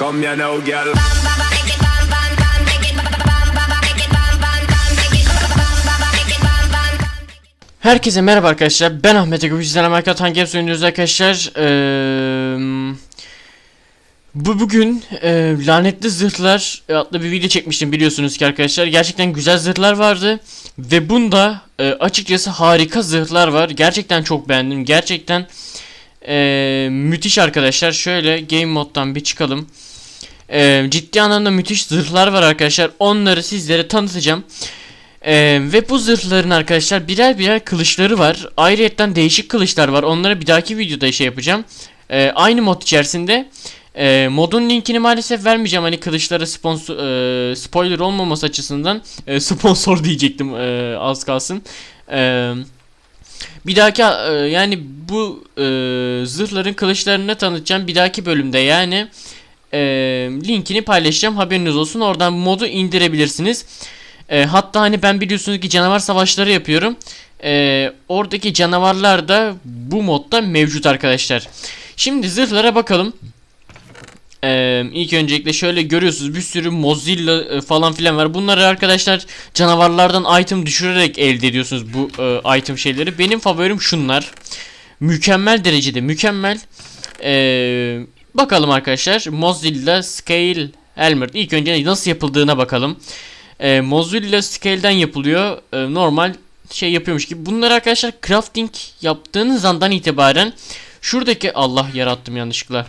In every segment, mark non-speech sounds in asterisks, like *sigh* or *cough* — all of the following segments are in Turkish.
Come here now, girl. Herkese merhaba arkadaşlar. Ben Ahmet Ege. Sizlerle Minecraft Hunger Games oynuyoruz arkadaşlar. Eee, bu bugün eee, lanetli zırhlar adlı bir video çekmiştim biliyorsunuz ki arkadaşlar. Gerçekten güzel zırhlar vardı. Ve bunda eee, açıkçası harika zırhlar var. Gerçekten çok beğendim. Gerçekten eee, müthiş arkadaşlar. Şöyle game moddan bir çıkalım. Eee, ciddi anlamda müthiş zırhlar var arkadaşlar. Onları sizlere tanıtacağım. Ee, ve bu zırhların arkadaşlar birer birer kılıçları var. Ayrıyetten değişik kılıçlar var. Onları bir dahaki videoda şey yapacağım. Ee, aynı mod içerisinde. Ee, modun linkini maalesef vermeyeceğim. Hani kılıçlara sponsor, e, spoiler olmaması açısından. E, *laughs* sponsor diyecektim e, az kalsın. Eee bir dahaki e, yani bu e, zırhların kılıçlarını tanıtacağım bir dahaki bölümde yani e, linkini paylaşacağım haberiniz olsun oradan modu indirebilirsiniz. E, hatta hani ben biliyorsunuz ki canavar savaşları yapıyorum. E, oradaki canavarlar da bu modda mevcut arkadaşlar. Şimdi zırhlara bakalım. Ee, ilk öncelikle şöyle görüyorsunuz bir sürü Mozilla e, falan filan var. Bunları arkadaşlar canavarlardan item düşürerek elde ediyorsunuz bu e, item şeyleri. Benim favorim şunlar. Mükemmel derecede mükemmel. Ee, bakalım arkadaşlar. Mozilla Scale Helmet. İlk önce nasıl yapıldığına bakalım. Ee, Mozilla Scale'den yapılıyor. Ee, normal şey yapıyormuş gibi. Bunları arkadaşlar crafting yaptığınız andan itibaren şuradaki Allah yarattım yanlışlıkla.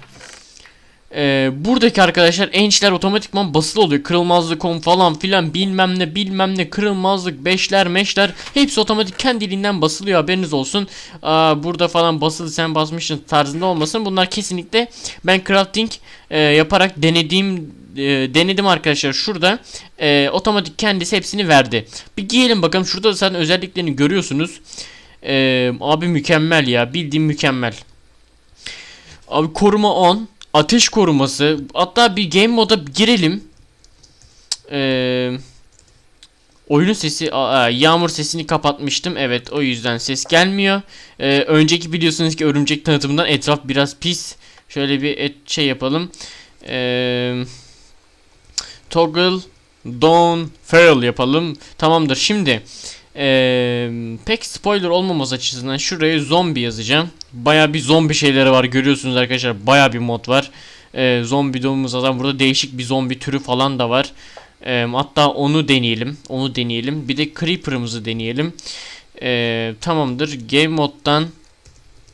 Ee, buradaki arkadaşlar ençler otomatikman basılı oluyor. Kırılmazlık on falan filan bilmem ne bilmem ne kırılmazlık beşler meşler hepsi otomatik kendiliğinden basılıyor haberiniz olsun. Aa, burada falan basılı sen basmışsın tarzında olmasın. Bunlar kesinlikle ben crafting e, yaparak denediğim e, denedim arkadaşlar şurada e, otomatik kendisi hepsini verdi. Bir giyelim bakalım şurada da zaten özelliklerini görüyorsunuz. E, abi mükemmel ya bildiğim mükemmel. Abi koruma 10 ateş koruması. Hatta bir game moda girelim. Ee, oyunun sesi aa, yağmur sesini kapatmıştım. Evet o yüzden ses gelmiyor. Ee, önceki biliyorsunuz ki örümcek tanıtımından etraf biraz pis. Şöyle bir et şey yapalım. Ee, toggle Dawn Feral yapalım. Tamamdır. Şimdi ee, pek spoiler olmaması açısından şuraya zombi yazacağım. Baya bir zombi şeyleri var görüyorsunuz arkadaşlar. Baya bir mod var. Ee, zombi domuz adam burada değişik bir zombi türü falan da var. Ee, hatta onu deneyelim. Onu deneyelim. Bir de creeper'ımızı deneyelim. Ee, tamamdır. Game moddan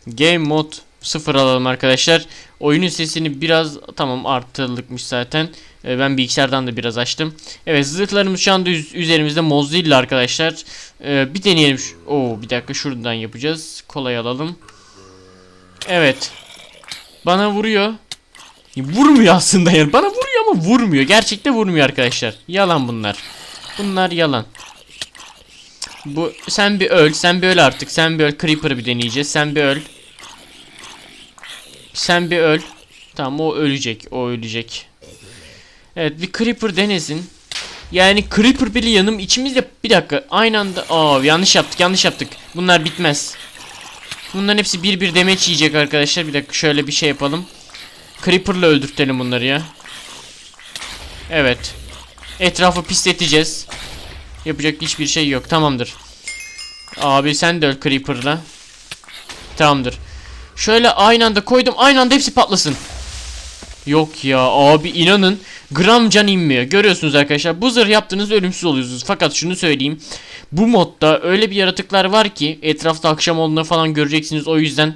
Game mod 0 alalım arkadaşlar. Oyunun sesini biraz tamam artırılıkmış zaten. Ee, ben bilgisayardan da biraz açtım. Evet zırhlarımız şu anda üz- üzerimizde Mozilla arkadaşlar. Ee, bir deneyelim. Oo bir dakika şuradan yapacağız. Kolay alalım. Evet. Bana vuruyor. Vurmuyor aslında yani. Bana vuruyor ama vurmuyor. Gerçekte vurmuyor arkadaşlar. Yalan bunlar. Bunlar yalan. Bu sen bir öl, sen bir öl artık. Sen bir öl. Creeper'ı bir deneyeceğiz. Sen bir öl. Sen bir öl. Tamam o ölecek. O ölecek. Evet bir Creeper denesin. Yani Creeper bile yanım içimizde bir dakika aynı anda aa yanlış yaptık yanlış yaptık. Bunlar bitmez. Bunların hepsi bir bir demeç yiyecek arkadaşlar. Bir dakika şöyle bir şey yapalım. Creeper'la öldürtelim bunları ya. Evet. Etrafı pisleteceğiz. Yapacak hiçbir şey yok. Tamamdır. Abi sen de öl Creeper'la. Tamamdır. Şöyle aynı anda koydum. Aynı anda hepsi patlasın. Yok ya abi inanın gram can inmiyor. Görüyorsunuz arkadaşlar bu zırh yaptığınızda ölümsüz oluyorsunuz. Fakat şunu söyleyeyim. Bu modda öyle bir yaratıklar var ki etrafta akşam olduğunda falan göreceksiniz. O yüzden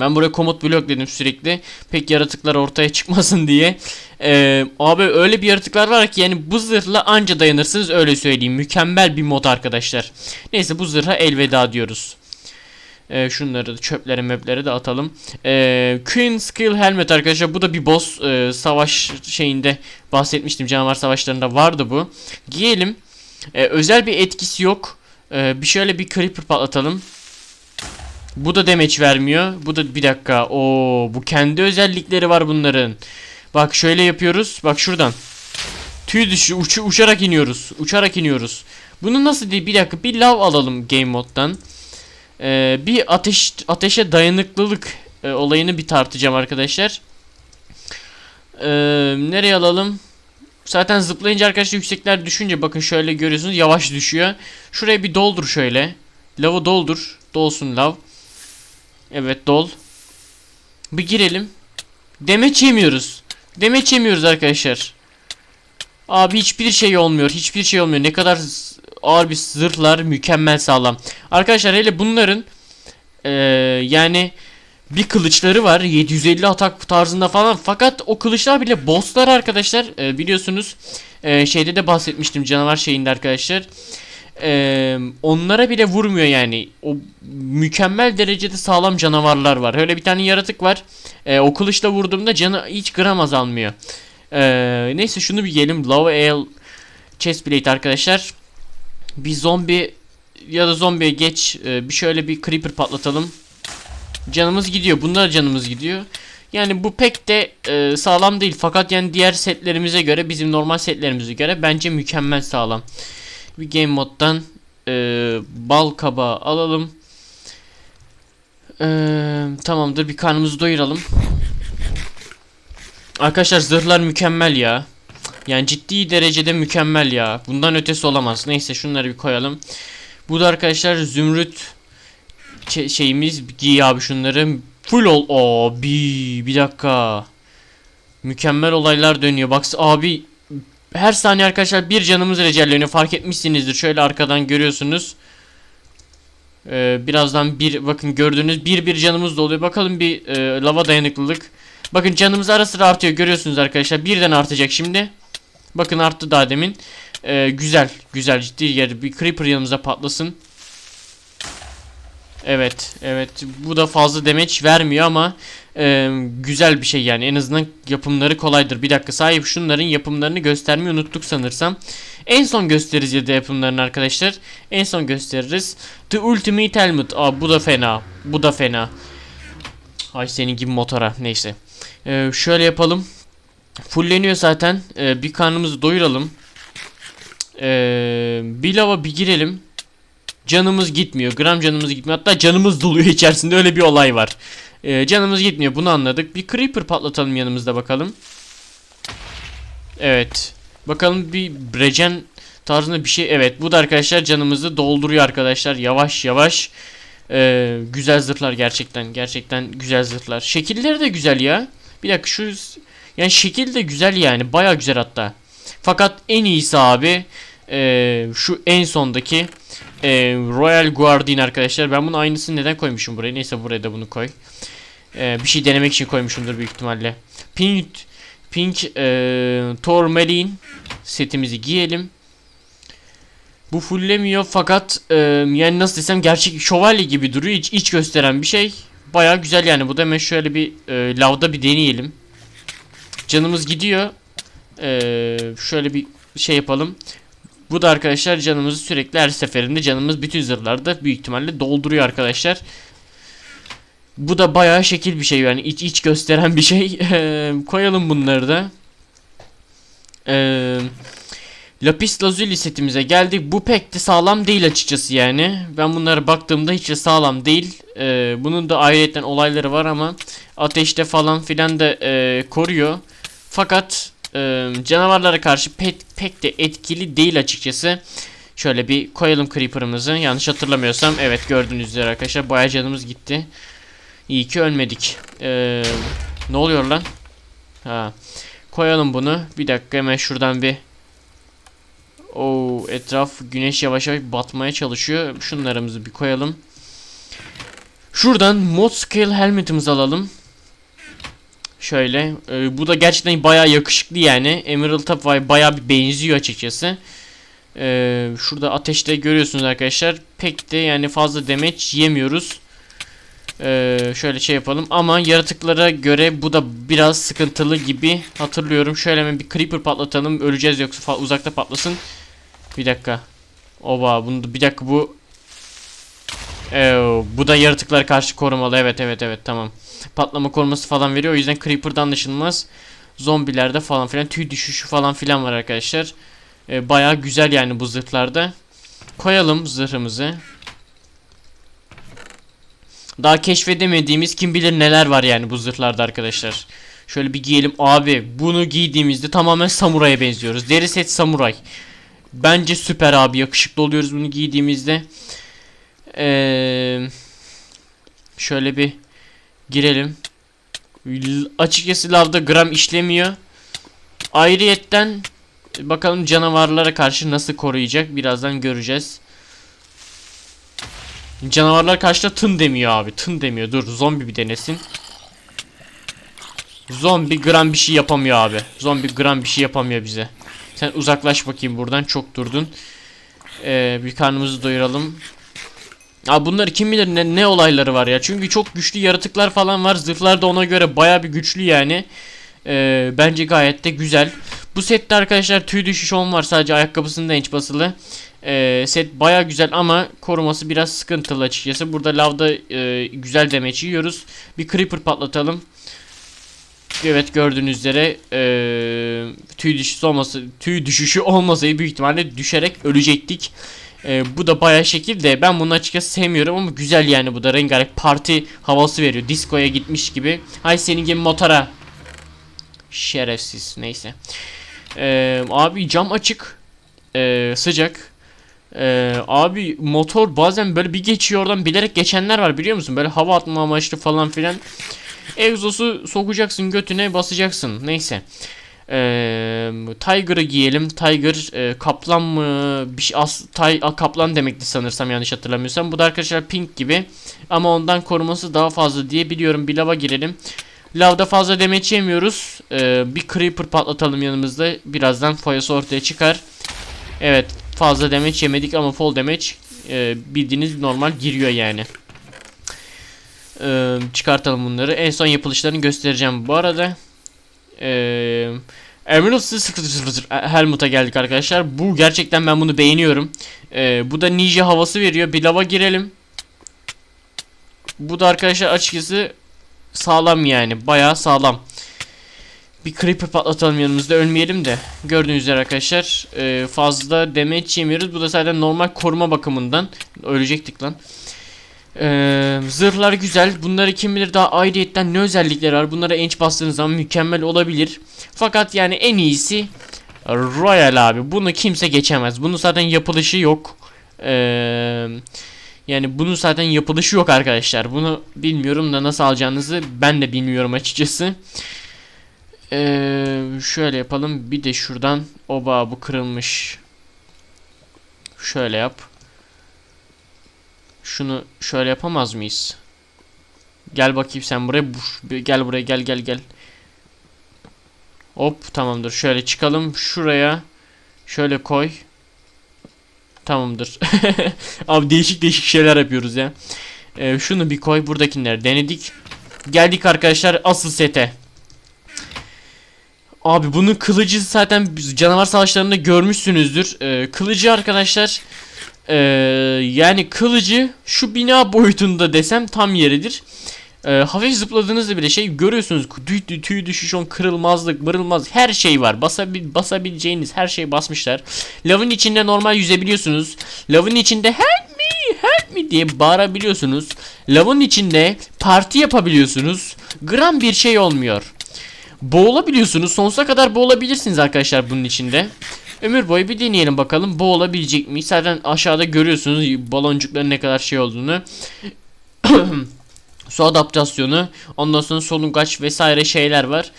ben buraya komut blok dedim sürekli. Pek yaratıklar ortaya *laughs* çıkmasın diye. Ee, abi öyle bir yaratıklar var ki yani bu zırhla anca dayanırsınız öyle söyleyeyim. Mükemmel bir mod arkadaşlar. Neyse bu zırha elveda diyoruz. Ee, şunları da çöplere möplere de atalım. Ee, Queen Skill Helmet arkadaşlar bu da bir boss e, savaş şeyinde bahsetmiştim. Canavar savaşlarında vardı bu. Giyelim. Ee, özel bir etkisi yok. Ee, bir şöyle bir creeper patlatalım. Bu da damage vermiyor. Bu da bir dakika. Oo, bu kendi özellikleri var bunların. Bak şöyle yapıyoruz. Bak şuradan. Tüy dışı uçu, uçarak iniyoruz. Uçarak iniyoruz. Bunu nasıl değil? Bir dakika bir lav alalım game moddan. Ee, bir ateş ateşe dayanıklılık e, olayını bir tartacağım arkadaşlar. Ee, nereye alalım? Zaten zıplayınca arkadaşlar yüksekler düşünce bakın şöyle görüyorsunuz yavaş düşüyor. Şuraya bir doldur şöyle. Lavı doldur. Dolsun lav. Evet dol. Bir girelim. Demeç yemiyoruz. Demeç yemiyoruz arkadaşlar. Abi hiçbir şey olmuyor. Hiçbir şey olmuyor. Ne kadar ağır bir zırhlar mükemmel sağlam. Arkadaşlar hele bunların eee, yani bir kılıçları var 750 atak tarzında falan. Fakat o kılıçlar bile bosslar arkadaşlar. Eee, biliyorsunuz eee, şeyde de bahsetmiştim canavar şeyinde arkadaşlar. Eee, onlara bile vurmuyor yani. O mükemmel derecede sağlam canavarlar var. Öyle bir tane yaratık var. Eee, o kılıçla vurduğumda canı hiç gram azalmıyor Eee, neyse şunu bir yiyelim. Lava Ale Chestplate arkadaşlar bir zombi ya da zombiye geç eee, bir şöyle bir creeper patlatalım Canımız gidiyor. Bunda da canımız gidiyor. Yani bu pek de e, sağlam değil. Fakat yani diğer setlerimize göre bizim normal setlerimize göre bence mükemmel sağlam. Bir game moddan e, bal kabağı alalım. E, tamamdır. Bir karnımızı doyuralım. Arkadaşlar zırhlar mükemmel ya. Yani ciddi derecede mükemmel ya. Bundan ötesi olamaz. Neyse şunları bir koyalım. Bu da arkadaşlar zümrüt şey- şeyimiz. Giy abi şunları. Full ol abi bir dakika. Mükemmel olaylar dönüyor. Bak abi her saniye arkadaşlar bir canımız recelleniyor fark etmişsinizdir. Şöyle arkadan görüyorsunuz. Ee, birazdan bir bakın gördüğünüz bir bir canımız da oluyor. Bakalım bir e, lava dayanıklılık. Bakın canımız ara sıra artıyor. Görüyorsunuz arkadaşlar. Birden artacak şimdi bakın arttı daha demin Ee, güzel güzel ciddi yer bir creeper yanımıza patlasın Evet, evet. Bu da fazla demeç vermiyor ama e, güzel bir şey yani. En azından yapımları kolaydır. Bir dakika sahip şunların yapımlarını göstermeyi unuttuk sanırsam. En son gösteririz ya da yapımlarını arkadaşlar. En son gösteririz. The Ultimate Helmet. Aa bu da fena. Bu da fena. Ay senin gibi motora. Neyse. E, şöyle yapalım. Fulleniyor zaten. E, bir karnımızı doyuralım. E, bir lava bir girelim. Canımız gitmiyor. Gram canımız gitmiyor. Hatta canımız doluyor *laughs* içerisinde öyle bir olay var. Ee, canımız gitmiyor. Bunu anladık. Bir creeper patlatalım yanımızda bakalım. Evet. Bakalım bir regen tarzında bir şey. Evet bu da arkadaşlar canımızı dolduruyor arkadaşlar. Yavaş yavaş. Ee, güzel zırhlar gerçekten. Gerçekten güzel zırhlar. Şekilleri de güzel ya. Bir dakika şu yani şekil de güzel yani. Baya güzel hatta. Fakat en iyisi abi ee, şu en sondaki ee, Royal Guardian arkadaşlar. Ben bunun aynısını neden koymuşum buraya? Neyse buraya da bunu koy. Ee, bir şey denemek için koymuşumdur büyük ihtimalle. Pink Pink e, Tourmaline setimizi giyelim. Bu fullemiyor fakat e, yani nasıl desem gerçek şövalye gibi duruyor. İç, iç gösteren bir şey. Baya güzel yani. Bu da hemen şöyle bir e, lavda bir deneyelim. Canımız gidiyor. E, şöyle bir şey yapalım. Bu da arkadaşlar canımızı sürekli her seferinde canımız bütün zırhlarda büyük ihtimalle dolduruyor arkadaşlar. Bu da bayağı şekil bir şey yani iç iç gösteren bir şey. Eee, *laughs* koyalım bunları da. Eee Lapis Lazuli setimize geldik. Bu pek de sağlam değil açıkçası yani. Ben bunlara baktığımda hiç de sağlam değil. Eee, bunun da ayrıca olayları var ama ateşte falan filan da eee, koruyor. Fakat eee, canavarlara karşı pek, pek de etkili değil açıkçası. Şöyle bir koyalım creeper'ımızı. Yanlış hatırlamıyorsam evet gördüğünüz üzere arkadaşlar bayağı canımız gitti. İyi ki ölmedik. Eee, ne oluyor lan? Ha. Koyalım bunu. Bir dakika hemen şuradan bir Oo, etraf güneş yavaş yavaş batmaya çalışıyor. Şunlarımızı bir koyalım. Şuradan mod scale helmetimizi alalım. Şöyle. e, bu da gerçekten bayağı yakışıklı yani. Emerald'a bay- bayağı bir benziyor açıkçası. E, şurada ateşte görüyorsunuz arkadaşlar. Pek de yani fazla demeç yemiyoruz. E, şöyle şey yapalım. Ama yaratıklara göre bu da biraz sıkıntılı gibi hatırlıyorum. Şöyle hemen bir creeper patlatalım. Öleceğiz yoksa uzakta patlasın. Bir dakika. Oba bunu da- bir dakika bu ee, bu da yaratıklara karşı korumalı. Evet evet evet tamam. Patlama koruması falan veriyor. O yüzden Creeper'dan anlaşılmaz. Zombilerde falan filan tüy düşüşü falan filan var arkadaşlar. Ee, bayağı güzel yani bu zırhlarda. Koyalım zırhımızı. Daha keşfedemediğimiz kim bilir neler var yani bu zırhlarda arkadaşlar. Şöyle bir giyelim. Abi bunu giydiğimizde tamamen samuraya benziyoruz. Deri set samuray. Bence süper abi. Yakışıklı oluyoruz bunu giydiğimizde. Eee şöyle bir girelim. Açıkçası lavda gram işlemiyor. Ayrıyetten bakalım canavarlara karşı nasıl koruyacak birazdan göreceğiz. Canavarlar karşı da tın demiyor abi. Tın demiyor. Dur zombi bir denesin. Zombi gram bir şey yapamıyor abi. Zombi gram bir şey yapamıyor bize. Sen uzaklaş bakayım buradan. Çok durdun. Ee, bir karnımızı doyuralım. Abi bunlar kim bilir ne, ne olayları var ya. Çünkü çok güçlü yaratıklar falan var. Zırhlar da ona göre baya bir güçlü yani. Ee, bence gayet de güzel. Bu sette arkadaşlar tüy düşüş on var. Sadece ayakkabısında enç basılı. Ee, set baya güzel ama koruması biraz sıkıntılı açıkçası. Burada lavda e, güzel demeç yiyoruz. Bir creeper patlatalım. Evet gördüğünüz üzere e, tüy düşüşü olması tüy düşüşü olmasaydı büyük ihtimalle düşerek ölecektik. E, bu da baya şekilde ben bunu açıkçası sevmiyorum ama güzel yani bu da rengarenk parti havası veriyor. Diskoya gitmiş gibi. Hay senin gibi motora. Şerefsiz neyse. E, abi cam açık. E, sıcak. E, abi motor bazen böyle bir geçiyor oradan bilerek geçenler var biliyor musun? Böyle hava atma amaçlı falan filan. Egzosu sokacaksın götüne basacaksın. Neyse. Ee, Tiger'ı giyelim. Tiger e, kaplan mı? Bir şey, as, tay, a, kaplan demekti sanırsam yanlış hatırlamıyorsam. Bu da arkadaşlar pink gibi. Ama ondan koruması daha fazla diye biliyorum. Bir lava girelim. Lavda fazla demeç yemiyoruz. Ee, bir creeper patlatalım yanımızda. Birazdan foyası ortaya çıkar. Evet fazla demeç yemedik ama full demeç e, bildiğiniz normal giriyor yani. Ee, çıkartalım bunları. En son yapılışlarını göstereceğim bu arada. Ee, Emerald Helmut'a geldik arkadaşlar. Bu gerçekten ben bunu beğeniyorum. Ee, bu da ninja havası veriyor. Bir lava girelim. Bu da arkadaşlar açıkçası sağlam yani. Bayağı sağlam. Bir creeper patlatalım yanımızda ölmeyelim de. Gördüğünüz üzere arkadaşlar e, fazla damage yemiyoruz. Bu da zaten normal koruma bakımından. Ölecektik lan. Ee, zırhlar güzel. Bunları kim bilir daha ayrıyetten ne özellikleri var. Bunlara enç bastığınız zaman mükemmel olabilir. Fakat yani en iyisi Royal abi. Bunu kimse geçemez. Bunun zaten yapılışı yok. Ee, yani bunun zaten yapılışı yok arkadaşlar. Bunu bilmiyorum da nasıl alacağınızı ben de bilmiyorum açıkçası. Ee, şöyle yapalım. Bir de şuradan oba bu kırılmış. Şöyle yap. Şunu şöyle yapamaz mıyız? Gel bakayım sen buraya. Gel buraya gel gel gel. Hop tamamdır. Şöyle çıkalım. Şuraya. Şöyle koy. Tamamdır. *laughs* Abi değişik değişik şeyler yapıyoruz ya. Ee, şunu bir koy. Buradakileri denedik. Geldik arkadaşlar asıl sete. Abi bunun kılıcı zaten canavar savaşlarında görmüşsünüzdür. Ee, kılıcı arkadaşlar ee, yani kılıcı şu bina boyutunda desem tam yeridir. Ee, hafif zıpladığınızda bile şey görüyorsunuz. Tüy, tüy, tüy düşüş, on kırılmazlık, mırılmaz her şey var. Basabil, basabileceğiniz her şey basmışlar. Lavın içinde normal yüzebiliyorsunuz. Lavın içinde me, help me diye bağırabiliyorsunuz. Lavın içinde parti yapabiliyorsunuz. Gram bir şey olmuyor. Boğulabiliyorsunuz. Sonsuza kadar boğulabilirsiniz arkadaşlar bunun içinde. Ömür boyu bir deneyelim bakalım boğulabilecek miyiz? Zaten aşağıda görüyorsunuz baloncukların ne kadar şey olduğunu. *coughs* Su adaptasyonu, ondan sonra solungaç vesaire şeyler var.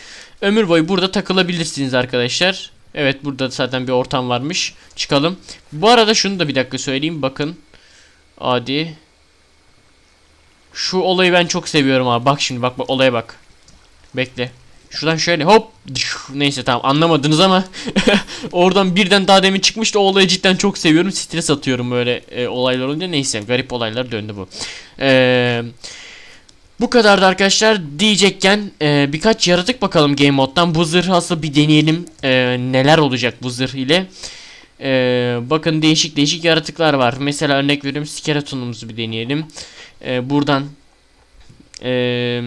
Ömür boyu burada takılabilirsiniz arkadaşlar. Evet burada zaten bir ortam varmış. Çıkalım. Bu arada şunu da bir dakika söyleyeyim. Bakın. Adi. Şu olayı ben çok seviyorum abi. Bak şimdi bak bak olaya bak. Bekle. Şuradan şöyle hop. Neyse tamam anlamadınız ama *laughs* oradan birden daha demin çıkmıştı. O olayı cidden çok seviyorum. Stres atıyorum böyle e, olaylar olunca. Neyse garip olaylar döndü bu. Eee bu kadardı arkadaşlar diyecekken e, birkaç yaratık bakalım game moddan. Bu zırh asıl bir deneyelim e, neler olacak bu zırh ile. E, bakın değişik değişik yaratıklar var. Mesela örnek veriyorum skeletonumuzu bir deneyelim. E, buradan e,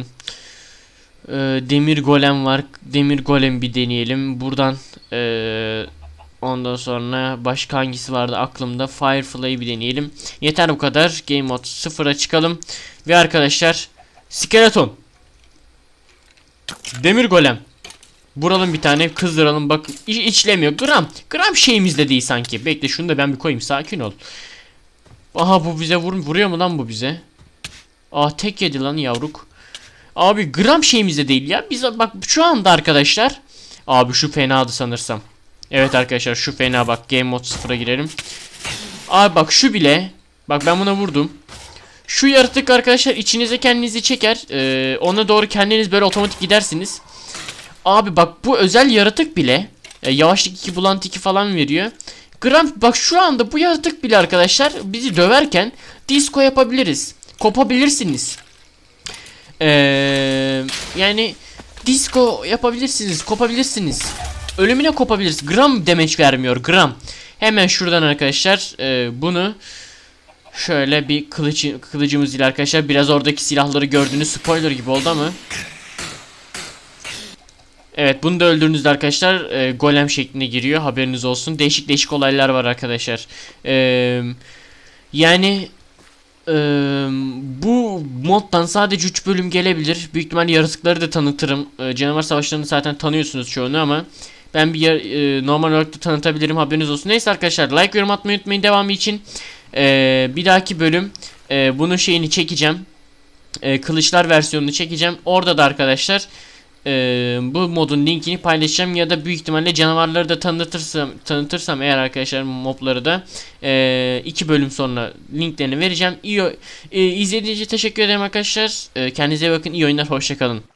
e, demir golem var. Demir golem bir deneyelim. Buradan e, ondan sonra başka hangisi vardı aklımda. Firefly'ı bir deneyelim. Yeter bu kadar. Game mod sıfıra çıkalım. Ve arkadaşlar Skeleton. Demir golem. Vuralım bir tane kızdıralım bak iç, içlemiyor. Gram. Gram şeyimizde değil sanki. Bekle şunu da ben bir koyayım sakin ol. Aha bu bize vur, vuruyor mu lan bu bize? Aa tek yedi lan yavruk. Abi gram şeyimizde değil ya. Biz bak şu anda arkadaşlar. Abi şu fenadı sanırsam. Evet arkadaşlar şu fena bak game mode 0'a girelim. Abi bak şu bile. Bak ben buna vurdum. Şu yaratık arkadaşlar içinize kendinizi çeker. Ee, ona doğru kendiniz böyle otomatik gidersiniz. Abi bak bu özel yaratık bile e, yavaşlık 2 bulant 2 falan veriyor. Gram bak şu anda bu yaratık bile arkadaşlar bizi döverken disco yapabiliriz. Kopabilirsiniz. Ee, yani disco yapabilirsiniz, kopabilirsiniz. Ölümüne kopabiliriz. Gram damage vermiyor, gram. Hemen şuradan arkadaşlar e, bunu şöyle bir kılıç kılıcımız ile arkadaşlar biraz oradaki silahları gördüğünüz spoiler gibi oldu ama Evet bunu da öldürdüğünüzde arkadaşlar e, golem şeklinde giriyor haberiniz olsun. Değişik değişik olaylar var arkadaşlar. Eee yani eee, bu moddan sadece 3 bölüm gelebilir. Büyük ihtimalle yaratıkları da tanıtırım. Eee, canavar savaşlarını zaten tanıyorsunuz çoğunu ama ben bir eee, normal olarak da tanıtabilirim haberiniz olsun. Neyse arkadaşlar like yorum atmayı unutmayın devamı için. Eee, bir dahaki bölüm eee, bunun şeyini çekeceğim. Eee, kılıçlar versiyonunu çekeceğim. Orada da arkadaşlar eee, bu modun linkini paylaşacağım ya da büyük ihtimalle canavarları da tanıtırsam tanıtırsam eğer arkadaşlar mobları da eee, iki bölüm sonra linklerini vereceğim. İyi e, izlediğiniz için teşekkür ederim arkadaşlar. Eee, kendinize bakın. İyi oyunlar. Hoşçakalın.